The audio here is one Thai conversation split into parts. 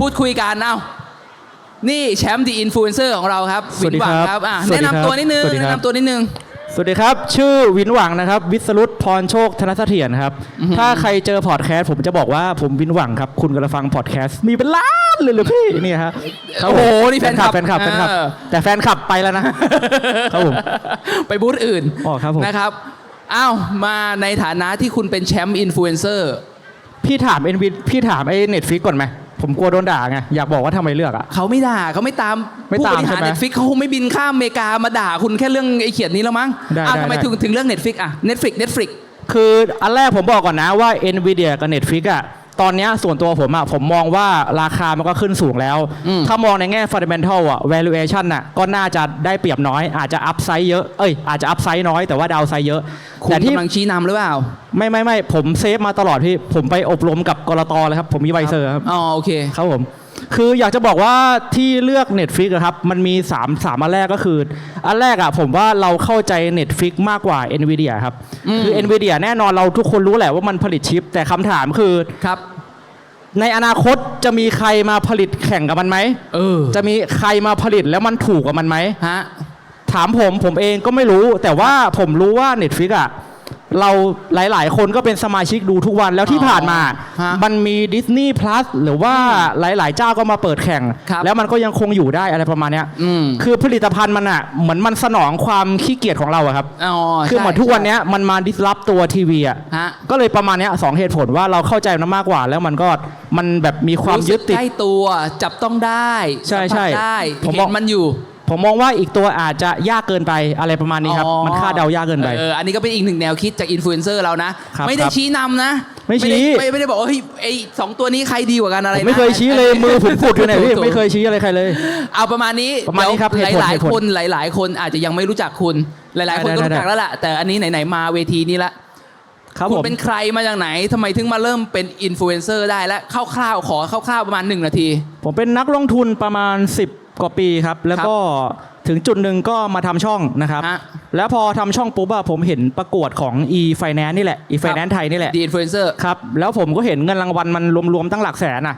พูดคุยกันเอานี่แชมป์ดีอินฟลูเอนเซอร์ของเราครับสวัสดีครับวินหวังอะสวัสแนะดีครับนำตัวนิดนึงสวัสดีครับ แนะนำตัวนิดนึง สวัสดีครับ ชื่อวินหวังนะครับ วิสรุตพรโชคธนเสถียรครับ ถ้าใครเจอพอดแคสต์ผมจะบอกว่าผมวินหวังครับ คุณกำลังฟังพอดแคสต์มีเป็นล้านเลยเหรือพี่นี่ฮะครับโอ้โหผมนี่แฟนคลับแฟนคลับแฟนคลับ เออ แต่แฟนคลับไปแล้วนะ ครับผม ไปบูธอื่นอ๋อครับผม นะครับอ้าวมาในฐานะที่คุณเป็นแชมป์อินฟลูเอนเซอร์พี่ถามเอ็นวิพี่ถามไอ้เน็ตฟิกก่อนไหม ผมกลัวโดนด่าไงอยากบอกว่าทำไมเลือกอะ เขาไม่ด่าเขาไม่ตามไม่ผู้ตามบริหารใช่ไหมเน็ตฟิกเขาคงไม่บินข้ามอเมริกามาด่าคุณแค่เรื่องไอ้เขียนนี้แล้วมั้งได้อ้าวได้ทำไมได้ ถึงถึงเรื่องเน็ตฟิกอะเน็ตฟิกเน็ตฟิก คืออันแรกผมบอกก่อนนะว่า NVIDIA กับ Netflix อะ ตอนเนี้ยส่วนตัวผมอะผมมองว่าราคามันก็ขึ้นสูงแล้ว อืม ถ้ามองในแง่ fundamental อะ valuation อะก็น่าจะได้เปรียบน้อย อาจจะ up size เยอะเอ้ยอาจจะ up size น้อยแต่ว่า down size เยอะคุณแต่ที่ กำลังชี้นำหรือเปล่าไม่ไม่ไม่ผมเซฟมาตลอดพี่ ผมไปอบรมกับกรตเลยครับ ผมมีใบเซอร์ครับ อ๋อโอเค ครับผม คืออยากจะบอกว่าที่เลือก Netflix อะครับ มันมี3 3อันแรกก็คือ อันแรกอะผมว่าเราเข้าใจ Netflix มากกว่า NVIDIA ครับอืมคือ NVIDIA แน่นอนเราทุกคนรู้แหละว่ามันผลิตชิป แต่คำถามคือ ครับ ในอนาคตจะมีใครมาผลิตแข่งกับมันไหม เออจะมีใครมาผลิตแล้วมันถูกกับมันไหม ฮะ ถามผมผมเองก็ไม่รู้ แต่ว่าผมรู้ว่า Netflix อะ เราหลาย ๆ คนก็เป็นสมาชิกดูทุกวันแล้วที่อ๋อผ่านมา ฮะมันมี Disney Plus หรือว่าหลาย ๆ เจ้าก็มาเปิดแข่ง ครับแล้วมันก็ยังคงอยู่ได้อะไรประมาณเนี้ยอืม คือผลิตภัณฑ์มันอะเหมือนมันสนองความขี้เกียจของเราอะครับ อ๋อคือเหมือนทุกวันเนี้ยมันมาดิสรับตัวทีวีอะฮะก็เลยประมาณเนี้ยสองเหตุผลว่าเราเข้าใจมันมากกว่า แล้วมันก็มันแบบมีความรู้สึยึกดติดใกล้ตัวจับต้องได้ใช่สัมผัสใช่ได้ผมเห็บอก นมันอยู่ ผมมองว่าอีกตัวอาจจะยากเกินไปอะไรประมาณนี้ครับ อ๋อมันคาดเดายากเกินไปเอออันนี้ก็เป็นอีกหนึ่งแนวคิดจากอินฟลูเอนเซอร์เรานะ ครับไม่ได้ครับชี้นำนะไม่ชี้ ด้ไม่ไม่ได้บอกว่าเฮ้ยไอสองตัวนี้ใครดีกว่ากันอะไรผมนะไม่เคยชี้เลยมือผมปุดอยู่ไหนพี่ถูกๆไม่เคยชี้อะไรใครเลย เอาประมาณนี้ประมาณนี้ครับเดี๋ยวเหตุผลหลายเหตุผลๆคนหลาย ๆ คนอาจจะยังไม่รู้จักคุณหลาย ๆ คนได้ก็ได้รู้จักได้ แล้วล่ะแต่อันนี้ไหนๆมาเวทีนี้ละครับคุณผมเป็นใครมาจากไหนทำไมถึงมาเริ่มเป็นอินฟลูเอนเซอร์ได้และคร่าวๆขอคร่าวๆประมาณหนึ่งนาที ผมเป็นนักลงทุนประมาณ 10 กว่าปีครับ แล้วก็ถึงจุดหนึ่งก็มาทำช่องนะครับ ฮะ แล้วพอทำช่องปุ๊บอะผมเห็นประกวดของ e finance นี่แหละ e finance ไทยนี่แหละ ดีอินฟลูเอนเซอร์ ครับ แล้วผมก็เห็นเงินรางวัลมันรวมๆตั้งหลักแสนอะ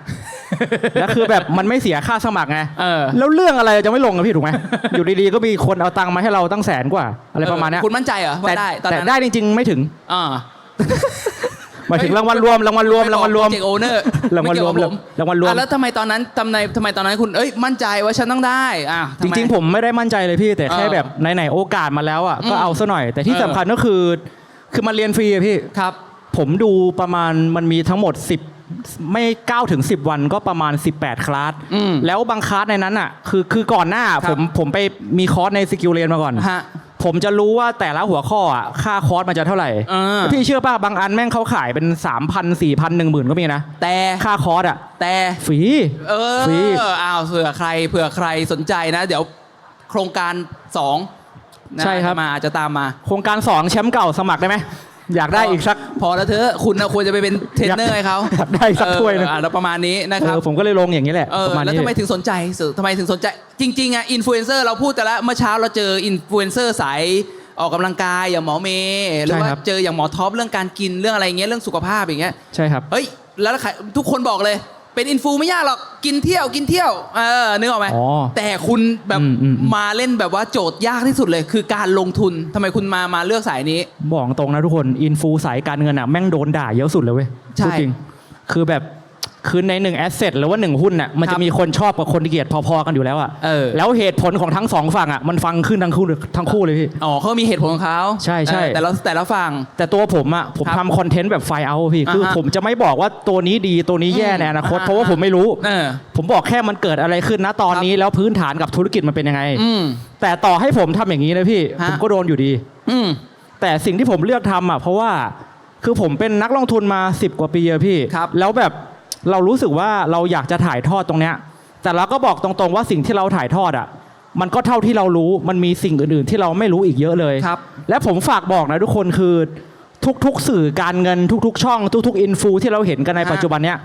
แล้วคือแบบมันไม่เสียค่าสมัครไงเออ แล้วเรื่องอะไรจะไม่ลงอะพี่ถูกไหม อยู่ดีๆก็มีคนเอาตังค์มาให้เราตั้งแสนกว่า อะไรประมาณเนี้ยคุณมั่นใจเหรอว่าแต่ได้ตอนแต่นั้นได้จริงๆไม่ถึง อ่า หมายถึงรางวัลรวมรางวัลรวมรางวัลรวม เจกโอเนอร์รางวัลรวมรางวัลรวม แล้วทำไมตอนนั้นทำไมทำไมตอนนั้นคุณเอ้ยมั่นใจว่าฉันต้องได้อะทำจไริงๆผมไม่ได้มั่นใจเลยพี่แต่แค่เออแบบไหนๆโอกาสมาแล้วอะก็อืมเอาซะหน่อย แต่ที่เออสำคัญก็คือ คือมันเรียนฟรีอะพี่ ครับ ผมดูประมาณมันมีทั้งหมด 10 ไม่9ถึง 10 วันก็ประมาณ 18 คลาสอืมแล้วบางคลาสในนั้นอะคือคือก่อนหน้า ครับ ผมผมไปมีคอร์สในสกิลเรียนมาก่อน ฮะ ผมจะรู้ว่าแต่ละหัวข้ออะค่าคอร์สมันจะเท่าไหร่เออพี่เชื่อป่ะบางอันแม่งเขาขายเป็น 3,000 4,000 10,000 ก็มีนะ แต่ค่าคอร์สอะแต่ ฟรีเออฟรีอ้าวเผื่อใครเผื่อใครสนใจนะ เดี๋ยวโครงการสองนะใช่ครับ จะมาอาจจะตามมา โครงการ 2 แชมป์เก่าสมัครได้ไหม อยากได้อีกสัก พอแล้วเธอะคุณนะควรจะไปเป็นเทรนเนอร์ให้เขาอยากได้สักถ้วยหนึ่ง เอออะแล้วประมาณนี้นะเอครับ อผมก็เลยลงอย่างนี้แหละเออประมาณแล้วนี้ ทำไมถึงสนใจสื่อทำไมถึงสนใจ จริงๆอะอินฟลูเอนเซอร์เราพูดแต่ละเมื่อเช้าเราเจออินฟลูเอนเซอร์สายออกกำลังกายอย่างหมอเมย์หรือว่าเจออย่างหมอท็อปเรื่องการกินเรื่องอะไรเงี้ยเรื่องสุขภาพอย่างเงี้ยใช่ครับ เฮ้ยแล้วใครทุกคนบอกเลย เป็นอินฟูไม่ยากหรอกกินเที่ยวกินเที่ยวเออนึกออกไหมอ๋อแต่คุณแบบอืมอืมอืม มาเล่นแบบว่าโจทย์ยากที่สุดเลย คือการลงทุนทำไมคุณมามาเลือกสายนี้ บอกตรงนะทุกคนอินฟูสายการเงินอะแม่งโดนด่าเยอะสุดเลยเว้ยใช่ พูดจริง คือแบบ คือในหนึ่งแอสเซทหรือว่าหนึ่งหุ้นน่ะมันครัจะบมีคนชอบกับคนเกลียดพอๆกันอยู่แล้วอะเออ แล้วเหตุผลของทั้งสองฝั่งอะมันฟังขึ้นทั้งคู่ทั้งคู่เลยพี่อ๋อเขามีเหตุผลของเขาใช่ใช่เออแต่ละแต่ละฝั่งแต่ตัวผมอะผมครับทำคอนเทนต์แบบไฟเอาพี่คืออ่าฮะผมจะไม่บอกว่าตัวนี้ดีตัวนี้แย่อืมในอนาคตอ่าเพราะว่าผมไม่รู้เออผมบอกแค่มันเกิดอะไรขึ้นนะตอนนี้แล้วพื้นฐานกับธุรกิจมันเป็นยังไงอืมแต่ต่อให้ผมทำอย่างนี้นะพี่ฮะผมก็โดนอยู่ดี อืมแต่สิ่งที่ผมเลือกทำอะเพราะว่าคือผมเป็นนักลงทุนมา 10 กว่าปีอะพี่ครับแล้วแบบ เรารู้สึกว่าเราอยากจะถ่ายทอดตรงเนี้ย แต่เราก็บอกตรงๆว่าสิ่งที่เราถ่ายทอดอะ มันก็เท่าที่เรารู้มันมีสิ่งอื่นๆ ที่เราไม่รู้อีกเยอะเลยครับ และผมฝากบอกนะทุกคนคือทุกๆ สื่อการเงินทุกๆ ช่อง ทุกๆอินฟูที่เราเห็นกันในฮะปัจจุบันเนี้ย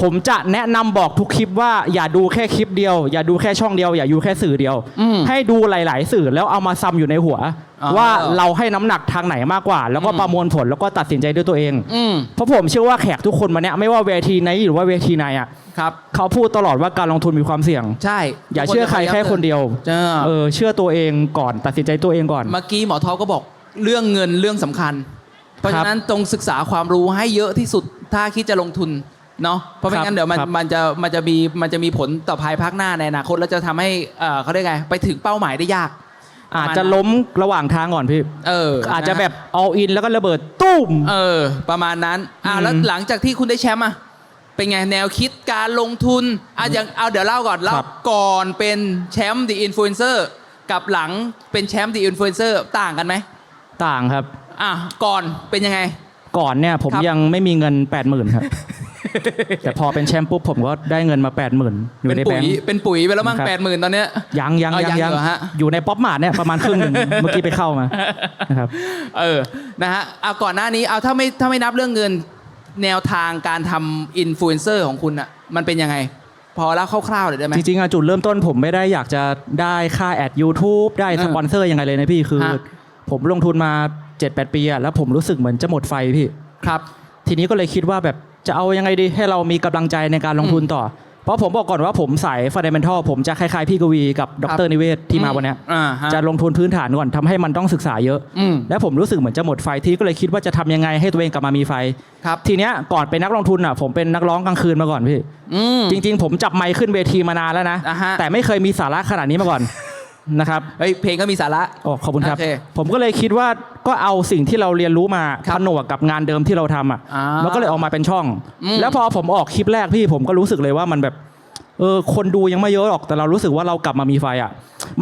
ผมจะแนะนำบอกทุกคลิปว่าอย่าดูแค่คลิปเดียว อย่าดูแค่ช่องเดียว อย่าดูแค่สื่อเดียวอืมให้ดูหลาย ๆ สื่อแล้วเอามาซ้ำอยู่ในหัวอ๋อ ว่าเราให้น้ำหนักทางไหนมากกว่า แล้วก็อืมประมวลผลแล้วก็ตัดสินใจด้วยตัวเอง อืม เพราะผมเชื่อว่าแขกทุกคนมาเนี้ยไม่ว่าเวทีไหนหรือว่าเวทีไหนอะครับ เขาพูดตลอดว่าการลงทุนมีความเสี่ยง ใช่อย่าเชื่อใครแค่คนเดียวเจอเออเชื่อตัวเองก่อน ตัดสินใจตัวเองก่อน เมื่อกี้หมอท็อปก็บอกเรื่องเงินเรื่องสำคัญ เพราะครัฉะบนั้นตรงศึกษาความรู้ให้เยอะที่สุดถ้าคิดจะลงทุนเนาะเพราะไม่ครับงั้นเดี๋ยวมันครับ มันจะมันจะมีมันจะมีผลต่อภายภาคหน้าในอนาคตแล้วจะทำให้เอ่อเขาเรียกไงไปถึงเป้าหมายได้ยาก อาจจะล้มระหว่างทางก่อนพี่ เอออาจจะนแบบ all in แล้วก็ระเบิดตุ้ม เออ ประมาณนั้นอ่าอืมแล้วหลังจากที่คุณได้แชมป์อะเป็นไงแนวคิดการลงทุนอะอย่างเอาเดี๋ยวเล่าก่อนเล่าก่อนเป็นแชมป์ The Influencer กับหลังเป็นแชมป์ The Influencer ต่างกันไหมต่างครับอะก่อนเป็นยังไง ก่อนเนี่ยผมครับยังไม่มีเงิน 8 0,000ครับ แต่พอเป็นแชมป์ปุ๊บผมก็ได้เงินมา 8 0,000อยู่เป็นในปุ๋แบยงค์ เป็นปุ๋ยไปแล้วมั้งครับ แปดหมื่นตอนเนี้ย ยังยังเอายัยังงยังเหรอฮะ อยู่ในป๊อปมาร์ทเนี่ยประมาณครึ่งหนึ่ง เมื่อกี้ไปเข้ามานะครับ เออ นะฮะเอาก่อนหน้านี้เอาถ้าไม่ถ้าไม่นับเรื่องเงินแนวทางการทำอินฟลูเอนเซอร์ของคุณอะมันเป็นยังไง พอแล้วคร่าวๆเลยได้ไหม จริงๆอะจุดเริ่มต้นผมไม่ได้อยากจะได้ค่าแอด YouTube ได้อ่าสปอนเซอร์ยังไงเลยนะพี่คือ ฮะ ผมลงทุนมา 7-8 ปีอะแล้วผมรู้สึกเหมือนจะหมดไฟพี่ ครับ ทีนี้ก็เลยคิดว่าแบบ จะเอายังไงดีให้เรามีกำลังใจในการลงทุนต่อ เพราะผมบอกก่อนว่าผมสายฟันเดเมนทัลผมจะคล้ายๆพี่กวีกับดครับรนิเวศที่มาวันเนี้ยอ่าฮะจะลงทุนพื้นฐานก่อนทำให้มันต้องศึกษาเยอะอืมและผมรู้สึกเหมือนจะหมดไฟทีก็เลยคิดว่าจะทำยังไงให้ตัวเองกลับมามีไฟครับทีเนี้ยก่อนเป็นนักลงทุนอะผมเป็นนักร้องกลางคืนมาก่อนพี่อืมจริง ๆ ผมจับไมค์ขึ้นเวทีมานานแล้วนะอ่าฮะแต่ไม่เคยมีสาระขนาดนี้มาก่อนนะครับเฮ้ยเพลงก็มีสาระโอ้ขอบคุณครับโอเคผมก็เลยคิดว่า ก็เอาสิ่งที่เราเรียนรู้มาครับผนวกกับงานเดิมที่เราทำอะอ่าแล้วก็เลยออกมาเป็นช่องอืมแล้วพอผมออกคลิปแรกพี่ผมก็รู้สึกเลยว่ามันแบบ เออคนดูยังไม่เยอะหรอกแต่เรารู้สึกว่าเรากลับมามีไฟอะ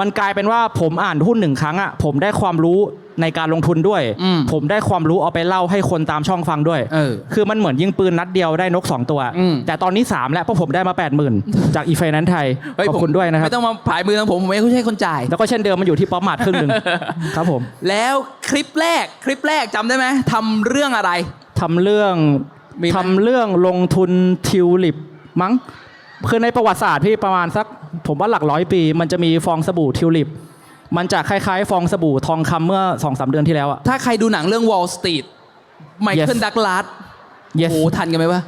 มันกลายเป็นว่าผมอ่านหุ้นหนึ่งครั้งอะผมได้ความรู้ในการลงทุนด้วย อืมผมได้ความรู้เอาไปเล่าให้คนตามช่องฟังด้วยเออคือมันเหมือนยิงปืนนัดเดียวได้นก 2 ตัว อืม แต่ตอนนี้ 3 แล้วเพราะผมได้มา 80,000 จากอีไฟนั้นไทยเฮ้ยขอบผมคุณด้วยนะครับ ไม่ต้องมาผายมือทางผมผมไม่ใช่คนจ่าย แล้วก็เช่นเดิมมันอยู่ที่ป๊อปมาร์ทครึ่งหนึ่ง ครับผมแล้วคลิปแรกคลิปแรกจำได้ไหมทำเรื่องอะไร ทำเรื่องมีไหม ทำเรื่องลงทุนทิวลิปมั้ง คือในประวัติศาสตร์พี่ประมาณสักผมว่าหลักร้อยปี มันจะมีฟองสบู่ทิวลิป มันจะคล้ายๆ ฟองสบู่ทองคำเมื่อ2อสเดือนที่แล้วอะ ถ้าใครดูหนังเรื่อง Wall Street ไมเคิล Yes ดักลาส yes โอ้โหทันกันไหมวะ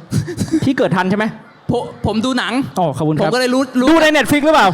พี่เกิดทันใช่ไหมผมผมดูหนัง อ๋อขอบคุณผคมรับก็เลยรู้รู้ดูในเน็ตฟิกหรือเปล่า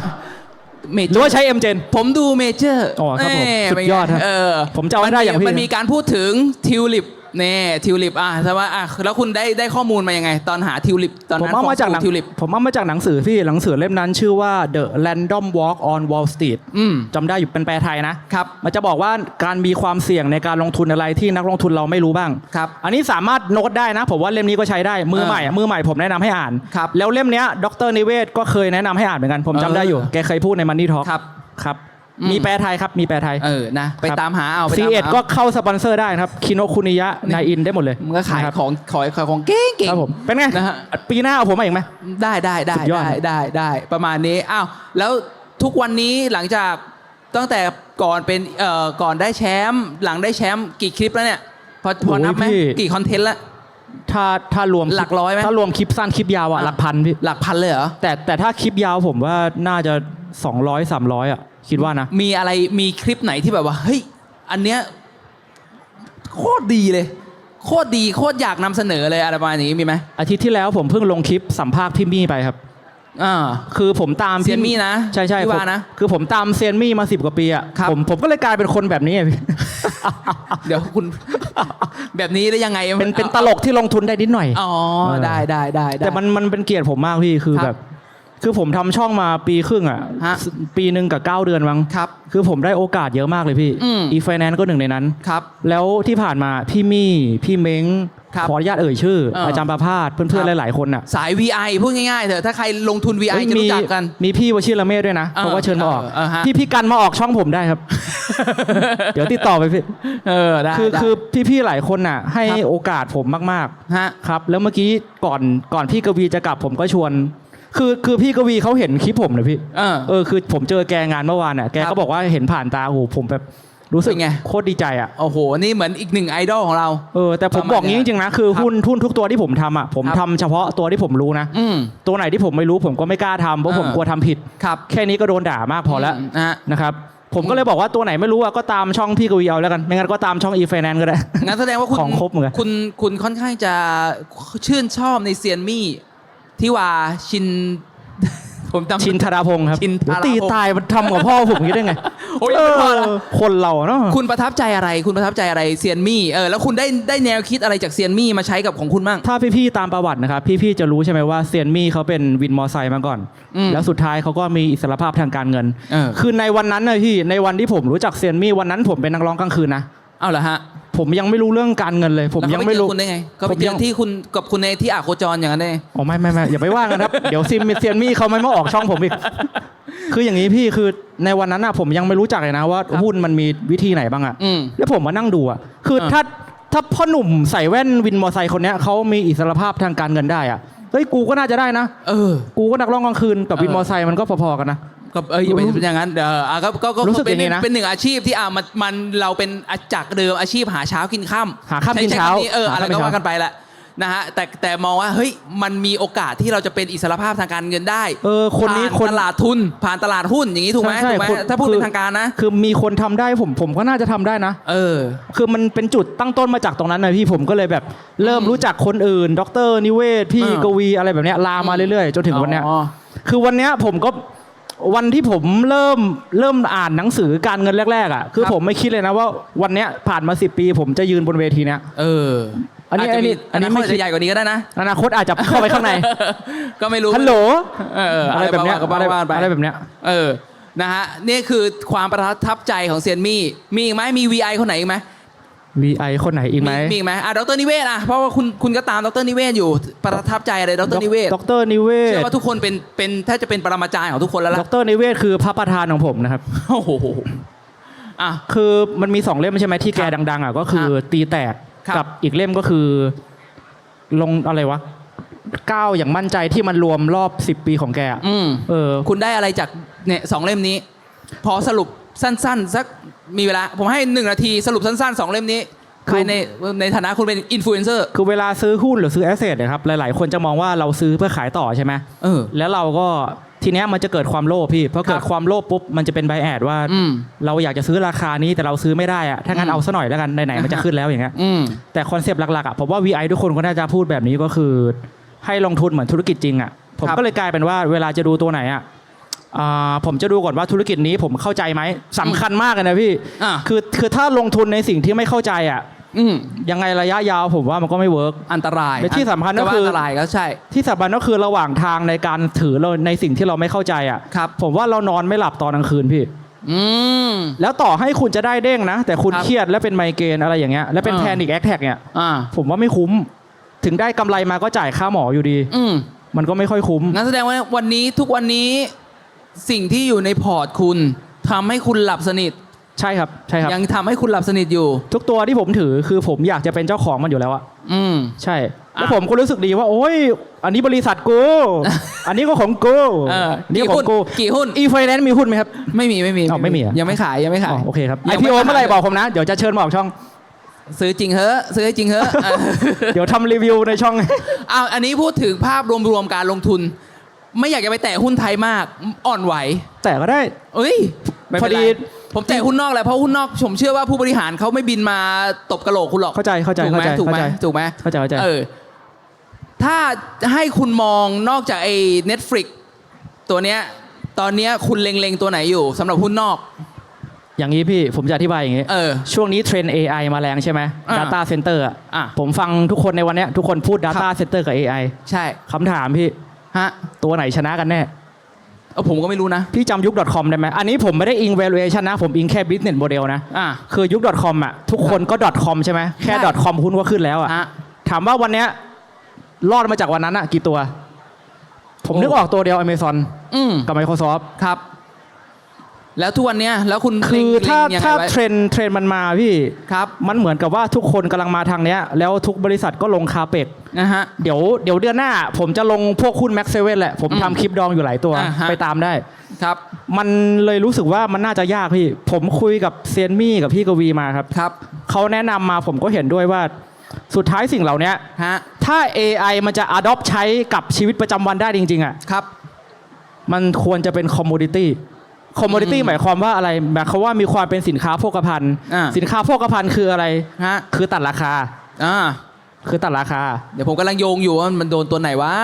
เมหรือว่าใช้เอ็มเจนผมดูเมเจอร์อ๋อครับผมสุดยอดครับเออผมจะเอาให้ได้อย่างพี่ มันมีการพูดถึงทิวลิป เน่ทิวลิปอะแต่ว่าอะแล้วคุณได้ได้ข้อมูลมายังไง ตอนหาทิวลิปตอนผมนั้นเอามาจากหนังทิวลิปผมเอามาจากหนังสือพี่หนังสือเล่มนั้นชื่อว่า The Random Walk on Wall Street อืมจำได้อยู่เป็นแปลไทยนะครับมันจะบอกว่าการมีความเสี่ยงในการลงทุนอะไรที่นักลงทุนเราไม่รู้บ้าง ครับ อันนี้สามารถโน้ตได้นะ ผมว่าเล่มนี้ก็ใช้ได้มือเออใหม่อะมือใหม่ผมแนะนำให้อ่าน ครับแล้วเล่มเนี้ยดรนิเวศก็เคยแนะนำให้อ่านเหมือนกัน ผมจำได้อยู่ เออ แกเคยพูดในมันนี่ทอครับ ครับ อืม มีแปลไทยครับ มีแปลไทย เออนะไปครับ ตามหาเอาไปซีตามเอ็ดหาก็เข้าสปอนเซอร์ได้นะครับคิโนคุนิยะนายอินได้หมดเลยมันก็ขายนะครับของขายขายของเก่งเก่ง ครับผมเป็นไงนะฮะ ปีหน้าเอาผมมาอีกไหม ได้ได้ได้สุดยอดได้ครับได้ได้ประมาณนี้อ้าวแล้วทุกวันนี้หลังจากตั้งแต่ก่อนเป็นเอ่อก่อนได้แชมป์หลังได้แชมป์กี่คลิปแล้วเนี่ยพอพอนับไหมกี่คอนเทนต์ละ ถ้าถ้ารวมหลักร้อยไหม ถ้ารวมคลิปสั้นคลิปยาวอะอะหลักพันพี่หลักพันเลยเหรอ แต่แต่ถ้าคลิปยาวผมว่าน่าจะ 200 300อะ คิดว่านะ มีอะไรมีคลิปไหนที่แบบว่าเฮ้ยอันเนี้ยโคตรดีเลย โคตรดีโคตรอยากนำเสนอเลยอะไรประมาณนี้มีไหมอาทิตย์ที่แล้วผมเพิ่งลงคลิปสัมภาษณ์พี่มี่ไปครับ อ่า คือผมตามเซียนมี่นะใช่ใช่พี่ผมว่านะคือผมตามเซียนมี่มาสิบกว่าปีอะครับ ผมผมก็เลยกลายเป็นคนแบบนี้อะพี่ เดี๋ยวคุณ แบบนี้ได้ยังไงเป็นเป็นตลกที่ลงทุนได้นิดหน่อย อ๋อเออได้ได้ได้ได้ แต่มันมันเป็นเกียรติผมมากพี่คือครับ แบบ คือผมทำช่องมาปีครึ่งอะฮะปีหนึ่งกับเก้าเดือนมั้งครับคือผมได้โอกาสเยอะมากเลยพี่อืม อีไฟแนนซ์ก็หนึ่งในนั้น ครับ แล้วที่ผ่านมาพี่มี่พี่เม้งครับขออนุญาตเอ่ยชื่อ เออออาจารย์ประภาสเพื่ครัอนบๆหลายๆคนอะสาย VI พูดง่ายๆเถอะถ้าใครลงทุน VI เอ้ยจะรู้จักกัน มีพี่วชิรเมธด้วยนะเออเขาก็เชิญมาออกเออเออฮะ พี่พี่กันมาออกช่องผมได้ครับ เดี๋ยวติดต่อไปพี่เออได้คือได้ คือพี่ๆหลายคนน่ะ ให้ครับ โอกาสผมมากฮะ ๆ ครับ แล้วเมื่อกี้ก่อนก่อนพี่กวีจะกลับผมก็ชวน คือคือพี่กวีเขาเห็นคลิปผมเลยพี่เออเออคือผมเจอแกงานเมื่อวานน่ะแกครัก็บ บอกว่าเห็นผ่านตาโอ้โหผมแบบรู้สึกเป็นไง โคตรดีใจอะโอ้โห นี่เหมือนอีกหนึ่งไอดอลของเรา เออแต่ผมประมาณบอกงี้เนี้จยริงๆนะคือครับหุ้นทุนทุกตัวที่ผมทำอะผมครับ ทำเฉพาะตัวที่ผมรู้นะ อืม ตัวไหนที่ผมไม่รู้ผมก็ไม่กล้าทำเพราะอ่าผมกลัวทำผิด ครับแค่นี้ก็โดนด่ามากพอแล้วมนะฮะ นะครับผมก็เลยบอกว่าตัวไหนไม่รู้อะก็ตามช่องพี่กวีเอาแล้วกันไม่งั้นก็ตามช่องอีไฟแนนซ์ก็ได้ งั้นแสดงว่าคุณของครบเหมือนกัน คุณคุณค่อนข้างจะชื่นชอบในเซียนมี่ ที่ว่าชิน ผมจำ ชินธาราพงศ์ครับชินธาราพงศ์ ตีตายมันทำกับพ่อผมอย่างนี้ได้ไงโอ้ยยังไม่พอละเออคนเราเนาะคุณประทับใจอะไร คุณประทับใจอะไรเซียนมี่เออแล้วคุณได้ได้แนวคิดอะไรจากเซียนมี่มาใช้กับของคุณบ้าง ถ้าพี่ๆตามประวัตินะครับ พี่ๆจะรู้ใช่ไหมว่าเซียนมี่เขาเป็นวินมอไซค์มาก่อน อืมแล้วสุดท้ายเขาก็มีอิสรภาพทางการเงิน เออ คือในวันนั้นนะพี่ในวันที่ผมรู้จักเซียนมี่วันนั้นผมเป็นนักร้องกลางคืนนะ เอาเหรอฮะผมยังไม่รู้เรื่องการเงินเลย ผมแล้วยังเขาปไม่เจอรู้คุณได้ไงก็ไปผมเจยัองที่คุณกับคุณในที่อาโคจรอย่างนั้นได้ไง อ๋อไม่ไม่ไม่อย่าไปว่ากันครับ เดี๋ยวซิมเซียนมี่เขาไม่มาออกช่องผมอีก คืออย่างนี้พี่คือในวันนั้นน่ะผมยังไม่รู้จักเลยนะว่าครับหุ้นมันมีวิธีไหนบ้างอะอืมแล้วผมมานั่งดูอะคือเออถ้าถ้าพ่อหนุ่มใส่แว่นวินมอเตอร์ไซค์คนเนี้ยเขามีอิสรภาพทางการเงินได้อะเฮ้ยกูก็น่าจะได้นะ เออ กูก็นักร้องกลางคืนกับเออวินมอเตอร์ไซค์มันก็พอๆกันนะ ก็เอออย่าไปเป็นอย่างนั้นเดี๋ยวอะก็ก็ก็รู้สึกเป็นอย่างนี้นะเป็นหนึ่งอาชีพที่อะมันมันเราเป็นอาจากเดิมอาชีพหาเช้ากินค่ำหาค่ำกินเช้าใช้คำเออหาอะไรค่ำกินก็เช้าว่ากันไปแหละนะฮะแต่แต่มองว่าเฮ้ยมันมีโอกาสที่เราจะเป็นอิสรภาพทางการเงินได้เออคนนี้ผ่าคน ตลาดทุนผ่านตลาดหุ้นอย่างนี้ถูกไหมใช่ถูกไหมคนถ้าพูดคือเป็นทางการนะ คือมีคนทำได้ผมผมก็น่าจะทำได้นะ เออ คือมันเป็นจุดตั้งต้นมาจากตรงนั้นนะพี่ผมก็เลยแบบเริ่มอืมรู้จักคนอื่น ดรนิเวศ พี่อ่ากวีอะไรแบบเนี้ยลามมาเรื่อยๆ จนถึงวันเนี้ยอ๋อ คือวันเนี้ยผมก็ วันที่ผมเริ่มเริ่มอ่านหนังสือการเงินแรกๆอะคือครับผมไม่คิดเลยนะว่าวันเนี้ยผ่านมาสิปี ผมจะยืนบนเวทีเนี้ยเอออันนี้าจจะมีอันนี้อนาคตไม่คิดจะใหญ่กว่านี้ก็ได้นะอนาคตอาจจะเข้าไปข้างใน ก็ไม่รู้ฮัลโหลเอออะไรแบบเนี้ยก็อะไรว่ากันไปอะไรแบบเนี้ยเออนะฮะนี่คือความประทับใจของเซียนมี่มีอีกไหมมี VI คนไหนอีกไหม VI คนไหนอีกไหมมีอีกไหมอะดรนิเวศอะเพราะว่าคุณคุณก็ตามดรนิเวศอยู่ประทับใจอะไรดรนิเวศดรนิเวศเชื่อว่าทุกคนเป็นเป็นถ้าจะเป็นปรมาจารย์ของทุกคนแล้วดล่ะรนิเวศคือพระประธานของผมนะครับ โอ้โหอะ คือมันมีสองเล่มใช่ไหมที่แกดัง ๆอะก็คือตีแตกครับ กับอีกเล่มก็คือ ลงอะไรวะก้าวอย่างมั่นใจที่มันรวมรอบสิบปีของแกอะอืม เออ คุณได้อะไรจากเนี่ยสองเล่มนี้ พอสรุป สั้นๆสักมีเวลา ผมให้หนึ่งนาทีสรุปสั้นๆสองเล่มนี้คือภายในในฐานะคุณเป็นอินฟลูเอนเซอร์คือเวลาซื้อหุ้นหรือซื้อแอสเซทนะครับ หลายๆ คนจะมองว่าเราซื้อเพื่อขายต่อใช่ไหมเออแล้วเราก็ทีเนี้ยมันจะเกิดความโลภพี่พอเกิดครับความโลภปุ๊บมันจะเป็นไบแอดว่าอืมเราอยากจะซื้อราคานี้แต่เราซื้อไม่ได้อะถ้างั้นอืมเอาซะหน่อยแล้วกันไหนๆมันจะขึ้นแล้วอย่างเงี้ยอืมแต่คอนเซปต์หลักๆอะผมว่า VI ทุกคนก็น่าจะพูดแบบนี้ก็คือ ให้ลงทุนเหมือนธุรกิจจริงอะผมครับก็เลยกลายเป็นว่าเวลาจะดูตัวไหนอะ อ่าผมจะดูก่อนว่าธุรกิจนี้ผมเข้าใจไหมสำคัญมากเลยนะพี่อะคือคือถ้าลงทุนในสิ่งที่ไม่เข้าใจอะอืมยังไงระยะยาวผมว่ามันก็ไม่เวิร์ก อันตรายและที่สำคัญก็จะว่าคืออันตรายก็ใช่ ที่สำคัญก็คือระหว่างทางในการถือเราในสิ่งที่เราไม่เข้าใจอะครับ ผมว่าเรานอนไม่หลับตอนกลางคืนพี่ อืม แล้วต่อให้คุณจะได้เด้งนะ แต่คุณครับเครียดและเป็นไมเกรนอะไรอย่างเงี้ยและเป็นอ่า แพนิคแอคแท็กเนี่ยอ่า ผมว่าไม่คุ้ม ถึงได้กำไรมาก็จ่ายค่าหมออยู่ดี อืม มันก็ไม่ค่อยคุ้ม งั้นแสดงว่าวันนี้ทุกวันนี้ สิ่งที่อยู่ในพอร์ตคุณทำให้คุณหลับสนิท ใช่ครับใช่ครับ ยังทำให้คุณหลับสนิทอยู่ ทุกตัวที่ผมถือคือผมอยากจะเป็นเจ้าของมันอยู่แล้วอะอืม ใช่ แล้วอะผมก็รู้สึกดีว่า โอ้ย อันนี้บริษัทกู อันนี้ก็ของกูเอออันนี่ของกูกี่หุ้น อีไฟแนนซ์มีหุ้นไหมครับ ไม่มีไม่มีอ้าวไม่มีเหรอ ยังไม่ขายยังไม่ขายอ๋อโอเคครับ ยัง IPO ไม่ขายเมื่อไหร่บอกผมนะ เดี๋ยวจะเชิญมาออกช่อง ซื้อจริงเหอะซื้อจริงเหอะเออเดี๋ยวทำรีวิวในช่องอ้าวอันนี้พูดถึงภาพรวมๆการลงทุน ไม่อยากจะไปแตะหุ้นไทยมากอ่อนไหวแต่ก็ได้ เอ้ยไม่พเป็อนดีไรผมแตะหุ้นนอกแหละเพราะหุ้นนอกผมเชื่อว่าผู้บริหารเขาไม่บินมาตบกระโหลกคุณหรอกเข้าใจเข้าใจถูกไหมเข้าใจถูกไหมเข้าใจถูกไหมเข้าใจเข้าใจ เออถ้าให้คุณมองนอกจากไอ้ Netflix ตัวเนี้ย ตอนเนี้ยคุณเล็งๆตัวไหนอยู่สำหรับหุ้นนอก อย่างนี้พี่ผมจะอธิบายอย่างนี้ เออ ช่วงนี้เทรนด์ AI มาแรงใช่ไหม อ่า Data Center อะอะผมฟังทุกคนในวันเนี้ยทุกคนพูด Data ครับ Center กับ AI ใช่ คำถามพี่ ฮะตัวไหนชนะกันแน่เออผมก็ไม่รู้นะ พี่จำยุค .com ได้ไหมอันนี้ผมไม่ได้อิง valuation นะ ผมอิงแค่ business model นะ อะคือยุค .com อะ ทุกคนก็ .com ใช่ไหมแค่ใช่ .com หุ้นก็ขึ้นแล้วอะ ฮะ ถามว่าวันเนี้ยรอดมาจากวันนั้นอะ กี่ตัว ผมโอ้นึกออกตัวเดียว Amazon อืมกับ Microsoft ครับ แล้วทุกวันเนี้ยแล้วคุณคือเล็งถ้าเล็งยังไงถ้าไว้เทรนด์เทรนด์มันมาพี่ ครับมันเหมือนกับว่าทุกคนกำลังมาทางเนี้ย แล้วทุกบริษัทก็ลงคาเป็กนะฮะ เดี๋ยวเดี๋ยวเดือนหน้า ผมจะลงพวกหุ้นแม็กเซเว่นแหละ ผมอืมทำคลิปดองอยู่หลายตัว อ่าฮะ ไปตามได้ ครับมันเลยรู้สึกว่ามันน่าจะยากพี่ ผมคุยกับเซียนมี่กับพี่กวีมาครับ ครับเขาแนะนำมาผมก็เห็นด้วยว่า สุดท้ายสิ่งเหล่านี้ฮะถ้า AI มันจะ adopt ใช้กับชีวิตประจำวันได้จริงๆอะ ครับ มันควรจะเป็น commodity commodity หมายความว่าอะไรหมายความว่ามีความเป็นสินค้าโภคภัณฑ์ อ่า สินค้าโภคภัณฑ์คืออะไรฮะคือตัดราคา อ่าคือตัดราคา เดี๋ยวผมกำลังโยงอยู่ว่ามันโดนตัวไหนวะ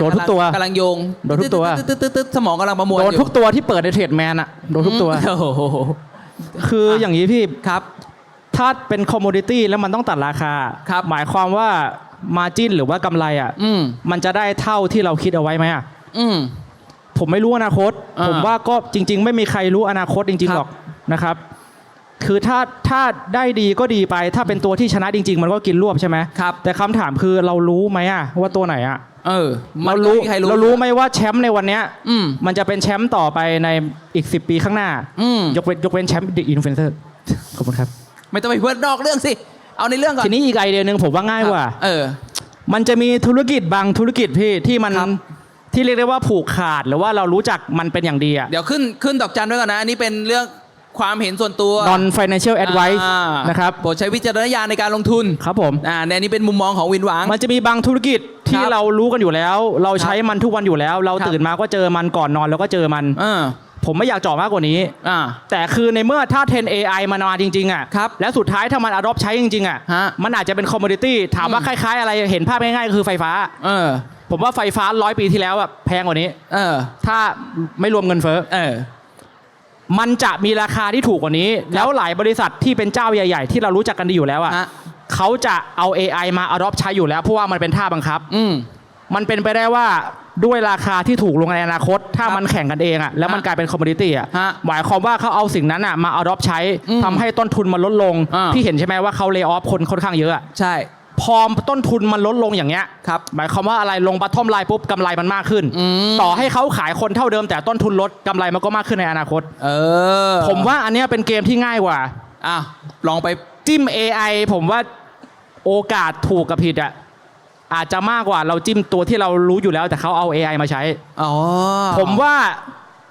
โดนทุกตัวกำลังโยงโดนทุกตัว ตึ๊ดตึ๊ดตึ๊ดตึ๊ดสมองกำลังประมวลโดอนยู่ทุกตัวที่เปิดในเทรดแมนอะโดนทุกตัว โอ้โหคืออย่างนี้พี่ ครับ ถ้าเป็น commodity แล้วมันต้องตัดราคา ครับ หมายความว่า margin หรือว่ากำไรอะอืมมันจะได้เท่าที่เราคิดเอาไว้ไหมอะอืม ผมไม่รู้อนาคต อ่าผมว่าก็จริง ๆ ไม่มีใครรู้อนาคตจริง ครับๆหรอกนะครับ คือถ้าถ้าได้ดีก็ดีไป ถ้าเป็นตัวที่ชนะจริง ๆ มันก็กินรวบใช่ไหมครับ แต่คำถามคือเรารู้ไหมอะว่าตัวไหนอะเออมัเรานก็รู้ไม่มีใครเรารู้ไหมว่าแชมป์ในวันเนี้ย อืม มันจะเป็นแชมป์ต่อไปในอีก 10 ปีข้างหน้า อืม ยกเว้นยกเว้นแชมป์เด็กอินฟลูเอนเซอร์ขอบคุณครับ ไม่ต้องไปเพื่อนนอกเรื่องสิ เอาในเรื่องก่อนทีนี้อีกไอเดียหนึ่งผมว่าง่ายกว่า เออ มันจะมีธุรกิจบางธุรกิจพี่ที่มันครับ ที่เรียกได้ว่าผูกขาดหรือว่าเรารู้จักมันเป็นอย่างดีอะ เดี๋ยวขึ้นขึ้นดอกจันด้วยก่อนนะอันนี้เป็นเรื่องความเห็นส่วนตัว non financial advice อ่านะครับโปรดใช้วิจารณญาณในการลงทุนครับผม อ่าในนี้เป็นมุมมองของวินหวัง มันจะมีบางธุรกิจที่ครับเรารู้กันอยู่แล้ว เราใช้มันทุกวันอยู่แล้ว เราครับ ตื่นมาก็เจอมันก่อนนอนแล้วก็เจอมันเออผมไม่อยากเจาะมากกว่านี้ อ่า แต่คือในเมื่อถ้าเทรน AI มันมาจริงๆอะครับแล้วสุดท้ายถ้ามัน adopt ใช้จริงๆอะฮะมันอาจจะเป็นคอมมูนิตี้ถามว่าอืมคล้ายๆอะไรเห็นภาพง่ายๆก็คือไฟฟ้า เออ ผมว่าไฟฟ้าร้อยปีที่แล้วอะแพงกว่านี้ เออ ถ้าไม่รวมเงินเฟ้อ เออ มันจะมีราคาที่ถูกกว่านี้ แล้วหลายบริษัทที่เป็นเจ้าใหญ่ ๆ ที่เรารู้จักกันดีอยู่แล้วอะฮะ เขาจะเอา AI มา adopt ใช้อยู่แล้วเพราะว่ามันเป็นท่าบังคับ อืม มันเป็นไปได้ว่าด้วยราคาที่ถูกลงในอนาคต ถ้าครับมันแข่งกันเองอะแล้วมันฮะกลายเป็นคอมมูนิตี้อะฮะหมายความว่าเขาเอาสิ่งนั้นอะมา adopt ใช้อืมทำให้ต้นทุนมันลดลง อ่าพี่เห็นใช่ไหมว่าเขาเลิกออฟคนค่อนข้างเยอะอะ ใช่ พอต้นทุนมันลดลงอย่างเงี้ยครับหมายความว่าอะไรลงบัตทอมไลน์ปุ๊บกำไรมันมากขึ้นอืมต่อให้เขาขายคนเท่าเดิมแต่ต้นทุนลดกำไรมันก็มากขึ้นในอนาคต เออผมว่าอันเนี้ยเป็นเกมที่ง่ายกว่า อะลองไปจิ้ม AI ผมว่าโอกาสถูกกับผิดอะอาจจะมากกว่าเราจิ้มตัวที่เรารู้อยู่แล้ว แต่เขาเอา AI มาใช้ อ๋อผมว่า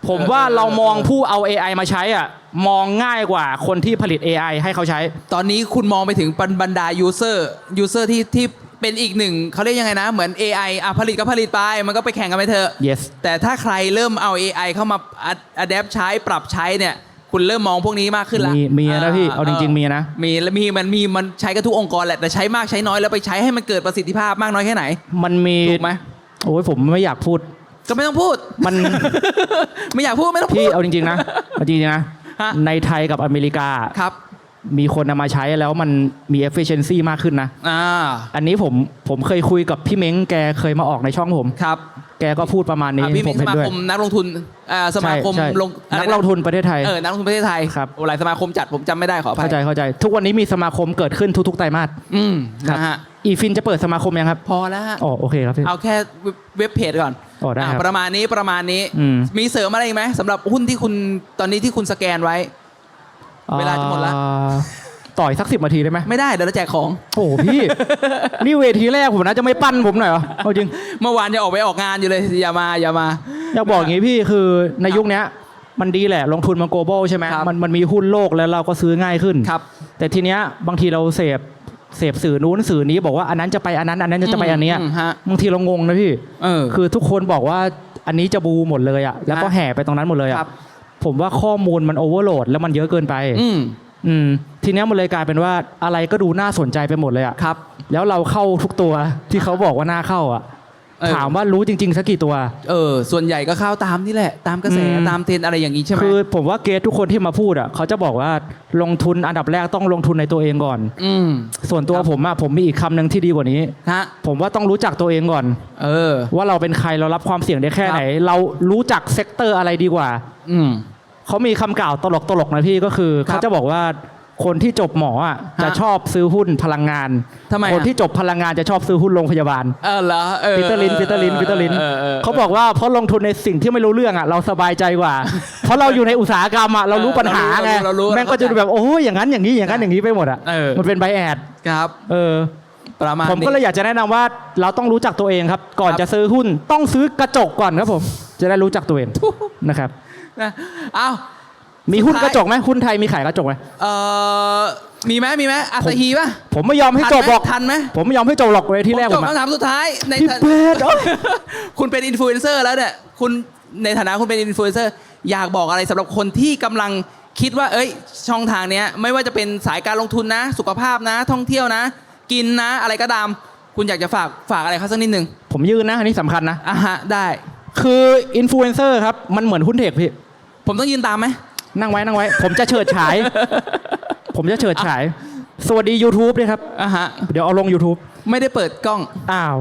ผมว่าเออเรามองผู้เอา AI มาใช้อะมองง่ายกว่าคนที่ผลิต AI ให้เขาใช้ ตอนนี้คุณมองไปถึงบรรดา user user ที่ที่เป็นอีกหนึ่งเขาเรียกยังไงนะ เหมือน AI อะผลิตก็ผลิตไป มันก็ไปแข่งกันไปเถอะ yes แต่ถ้าใครเริ่มเอา AI เข้ามาอัดแอปใช้ปรับใช้เนี่ย คุณเริ่มมองพวกนี้มากขึ้นละมีมีนะพี่เอาจริงๆมีนะ มีแล้วมีมันมีมันใช้กันทุกองค์กรแหละแต่ใช้มากใช้น้อยแล้วไปใช้ให้มันเกิดประสิทธิภาพมากน้อยแค่ไหน มันมีถูกไหมโอ้ยผมไม่อยากพูด ก็ไม่ต้องพูด มัน ไม่อยากพูดไม่ต้องพูพี่ด เอาจริงๆนะเอาจริงๆนะ ฮะ ในไทยกับอเมริกา ครับ มีคนนำมาใช้แล้วมันมี efficiency มากขึ้นนะ อ่า อันนี้ผมผมเคยคุยกับพี่เม้งแกเคยมาออกในช่องผม ครับแกก็พูดประมาณนี้อะพี่ผมิมงสเห็นมาด้วยคมนักลงทุนอ่าสมาคมใช่ใช่ลงอะไรนักลงทุนประเทศไทย เออ นักลงทุนประเทศไทยครับ โอ้หลายสมาคมจัดผมจำไม่ได้ขออภัยเข้าใจเข้าใจ ทุกวันนี้มีสมาคมเกิดขึ้นทุกๆไตรมาส อืมครับ นะฮะ อีฟินจะเปิดสมาคมยังครับ พอแล้วฮะ อ๋อโอเคครับพี่ เอาแค่เว็บเว็บเพจก่อน อ๋อได้อะครับประมาณนี้ประมาณนี้ อืม มีเสริมอะไรอีกไหมสำหรับหุ้นที่คุณตอนนี้ที่คุณสแกนไว้ เวลาจะหมดละอ่าต่อยสักสิบนาทีได้ไหมไม่ได้เดี๋ยวเราแจกของ โอ้โหพี่ นี่เวทีแรกผมนะจะไม่ปั้นผมหน่อยเหรอเอาจริง เมื่อวานจะออกไปออกงานอยู่เลยอย่ามาอย่ามา อยากบอกอย่างนี้พี่คือในยุคเนี้ยมันดีแหละ ลงทุนมัน global ใช่ไหมครับ มันมันมีหุ้นโลกแล้วเราก็ซื้อง่ายขึ้น ครับ แต่ทีเนี้ยบางทีเราเสพ เสพสื่อนู้นสื่อนี้บอกว่าอันนั้นจะไปอันนั้นอันนั้นจะไปอันเนี้ยมฮะบางทีเรางงนะพี่เออคือทุกคนบอกว่าอันนี้จะบูหมดเลยอะแล้วก็ฮะแห่ไปตรงนั้นหมดเลยคอะรับผมว่าข้อมูลมันโอเวอร์โหลดแล้วมันเยอะเกินไป อืมอืมทีเนี้ยมันเลยกลายเป็นว่าอะไรก็ดูน่าสนใจไปหมดเลยอะครับ แล้วเราเข้าทุกตัวที่เขาบอกว่าน่าเข้าอะ เออ ถามว่ารู้จริง ๆสักกี่ตัว เออ ส่วนใหญ่ก็เข้าตามนี่แหละ ตามกระแสอืม ตามเทรนด์อะไรอย่างนี้ใช่ไหม คือผมว่าเกสทุกคนที่มาพูดอะเขาจะบอกว่าลงทุนอันดับแรกต้องลงทุนในตัวเองก่อน อืม ส่วนตัวครับ ผมอะผมมีอีกคำหนึ่งที่ดีกว่านี้ ฮะ ผมว่าต้องรู้จักตัวเองก่อน เออ ว่าเราเป็นใครเรารับความเสี่ยงได้แค่ครับไหน เรารู้จักเซกเตอร์อะไรดีกว่า อืม เขามีคำกล่าวตลกตลกๆนะพี่ก็คือ ครับ เขาจะบอกว่า คนที่จบหมออะฮะจะชอบซื้อหุ้นพลังงานทำไมอะคนที่จบพลังงานจะชอบซื้อหุ้นโรงพยาบาลเออเหรอเออปีเตอร์ลินปีเตอร์ลินปีเตอร์ลินออออเขาบอกว่าเพราะลงทุนในสิ่งที่ไม่รู้เรื่องอะเราสบายใจกว่า เพราะเราอยู่ในอุตสาหกรรมอะเรารู้ปัญหาไงเรารู้เรารู้แม่งก็จะดูแบบโอ้ยอย่างนั้นอย่างนี้อย่างนั้นอย่างนี้ไปหมดอะเออมันเป็นไบแอดครับเออประมาณผมก็เลยนี้อยากจะแนะนำว่าเราต้องรู้จักตัวเองครับ ก่อนครับจะซื้อหุ้นต้องซื้อกระจกก่อนครับผม จะได้รู้จักตัวเองนะครับนะเอ้า มีหุ้นสุดกท้ายระจกไหมหุ้นไทยมีขายกระจกไหมเอ่อมีไหมมีไหมอาซาฮีป่ะ ผมไม่ยอมให้จบหรอกทันไหม ผมไม่ยอมให้จบหรอกเลยที่แรกผผมมจบอะคำถามสุดท้ายในพี่ฐาเป็ดโอ๊ยคุณเป็นอินฟลูเอนเซอร์แล้วเนี่ยคุณในฐานะคุณเป็นอินฟลูเอนเซอร์อยากบอกอะไรสำหรับคนที่กำลังคิดว่า เอ้ย ช่องทางเนี้ยไม่ว่าจะเป็นสายการลงทุนนะ สุขภาพนะ ท่องเที่ยวนะ กินนะ อะไรก็ตาม คุณอยากจะฝากฝากอะไรเขาสักนิดนึงผมยืนนะอันนี้สำคัญนะอะฮะได้ คืออินฟลูเอนเซอร์ครับมันเหมือนหุ้นเทคพี่ผมต้องยืนตามไหม นั่งไว้นั่งไว้ ผมจะเฉิดฉาย ผมจะเฉิดฉาย สวัสดี YouTube ด้วยครับ อะฮะ เดี๋ยวเอาลง YouTube ไม่ได้เปิดกล้อง อ้าว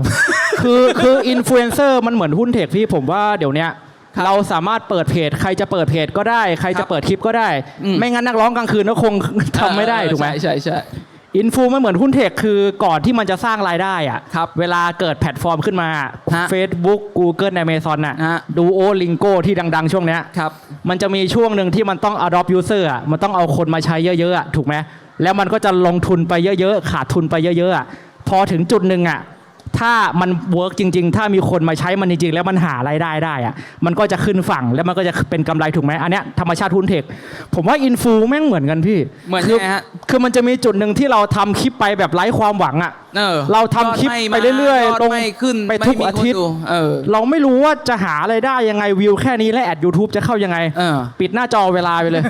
คือคืออินฟลูเอนเซอร์มันเหมือนหุ้นเทคพี่ผมว่าเดี๋ยวเนี้ยครับเราสามารถเปิดเพจ ใครจะเปิดเพจก็ได้ ใครครัจะบเปิดคลิปก็ได้ อืม ไม่งั้นนักร้องกลางคืนก็คงทำไม่ได้เออถูกไหม ใช่ใช่ใช่ อินฟูมันเหมือนหุ้นเทคคือก่อนที่มันจะสร้างรายได้อะครับเวลาเกิดแพลตฟอร์มขึ้นมาฮะ Facebook Google Amazon น่ะฮะดูโอลิงโกที่ดัง ๆ ช่วงเนี้ยครับ มันจะมีช่วงหนึ่งที่มันต้อง adopt user อะมันต้องเอาคนมาใช้เยอะๆอะถูกไหมแล้วมันก็จะลงทุนไปเยอะๆ ขาดทุนไปเยอะๆอะพอถึงจุดหนึ่งอะ ถ้ามันเวิร์กจริง ๆ ถ้ามีคนมาใช้มันจริง ๆ แล้วมันหารายได้ได้อะมันก็จะขึ้นฝั่งแล้วมันก็จะเป็นกำไรถูกไหมอันเนี้ยธรรมชาติหุ้นเทคผมว่าอินฟูแม่งเหมือนกันพี่เหมือนคืยังไงฮะคือมันจะมีจุดหนึ่งที่เราทำคลิปไปแบบไร้ความหวังอะเออเราทำคลิปยดไปม่เรื่อยๆมาลงไม่ขึ้นไปม่ทุกมีอาคนทิตย์ดูเออเราไม่รู้ว่าจะหาอะไรายได้ยังไงวิวแค่นี้และแอด YouTube จะเข้ายังไงเออปิดหน้าจอเวลาไปเลย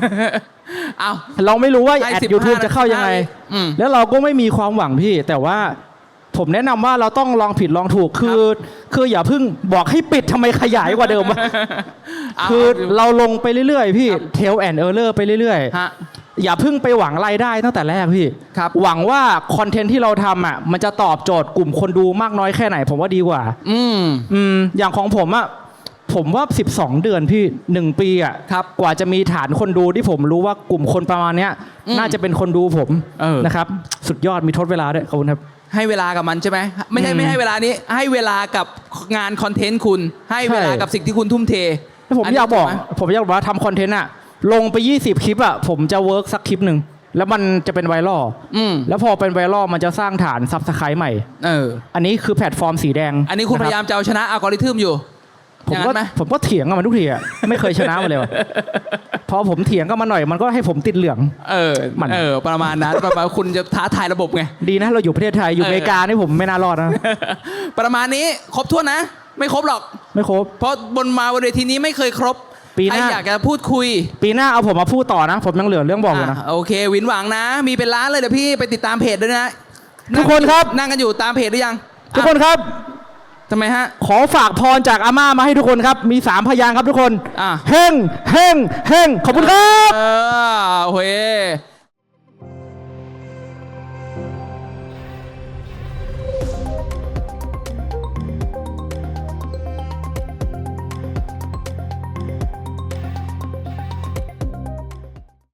เอาเราไม่รู้ว่าให้แอด15 YouTube จะเข้ายังไงอืมแล้วเราก็ไม่มีความหวังพี่ แต่ว่า ผมแนะนำว่าเราต้องลองผิดลองถูกคือ คืออย่าเพิ่งบอกให้ปิดทำไมขยายกว่าเดิมวะเอาคือเอาเราลงไปเรื่อยๆ พี่ครับเทลแอนเออร์เลอร์ไปเรื่อยฮะ ๆ อย่าเพิ่งไปหวังรายได้ตั้งแต่แรกพี่ ครับหวังว่าคอนเทนต์ที่เราทำอะมันจะตอบโจทย์กลุ่มคนดูมากน้อยแค่ไหน ผมว่าดีกว่า อืม อืมอย่างของผมอะผมว่า 12 เดือนพี่หนึ่งปีอะครับกว่าจะมีฐานคนดูที่ผมรู้ว่ากลุ่มคนประมาณเนี้ย อืมน่าจะเป็นคนดูผมเออ นะครับ สุดยอดมีทดเวลาด้วยขอบคุณครับ ให้เวลากับมันใช่ไหมไม่ใช่อืมไม่ให้เวลานี้ ให้เวลากับงานคอนเทนต์คุณ ให้เวลาใช่กับสิ่งที่คุณทุ่มเทแล้วผมนนี้อยากบอก ถูไหมผมอยากบอกว่าทำคอนเทนต์อะลงไป 20 คลิปอะผมจะเวิร์กสักคลิปหนึ่ง แล้วมันจะเป็นไวรัลอืมแล้วพอเป็นไวรัลมันจะสร้างฐานซับสไครต์ใหม่ เอออันนี้คือแพลตฟอร์มสีแดงอันนี้คุณพยายามจะเอาชนะอัลกอริทึมอยู่ ผมอย่างก็นั้นไหม ผมก็เถียงกับมันทุกทีอะไม่เคยชนะมันเลยว่ะพอผมเถียงกับมันหน่อยมันก็ให้ผมติดเหลือง เออมัน เออ ประมาณนั้นประมาณคุณจะท้าทายระบบไง ดีนะเราอยู่ประเทศไทยอยู่เออ อเมริกานี่ผมไม่น่ารอดนะประมาณนี้ครบถ้วนนะ ไม่ครบหรอก ไม่ครบ เพราะบนมาบนเวทีนี้ไม่เคยครบปีหน้า ใครอยากจะพูดคุยปีหน้าเอาผมมาพูดต่อนะ ผมยังเหลือเรื่องบอกอยู่นะอะโอเค วินหวังนะ มีเป็นล้านเลยเดี๋ยวพี่ไปติดตามเพจด้วยนะทุกคนครับ นั่งกันอยู่ตามเพจหรือยังทุกคนครับ ทำไมฮะ ขอฝากพรจากอาม่ามาให้ทุกคนครับ มีสามพยางค์ครับทุกคนอะ เฮงเฮงเฮงขอบคุณครับ เออโอเค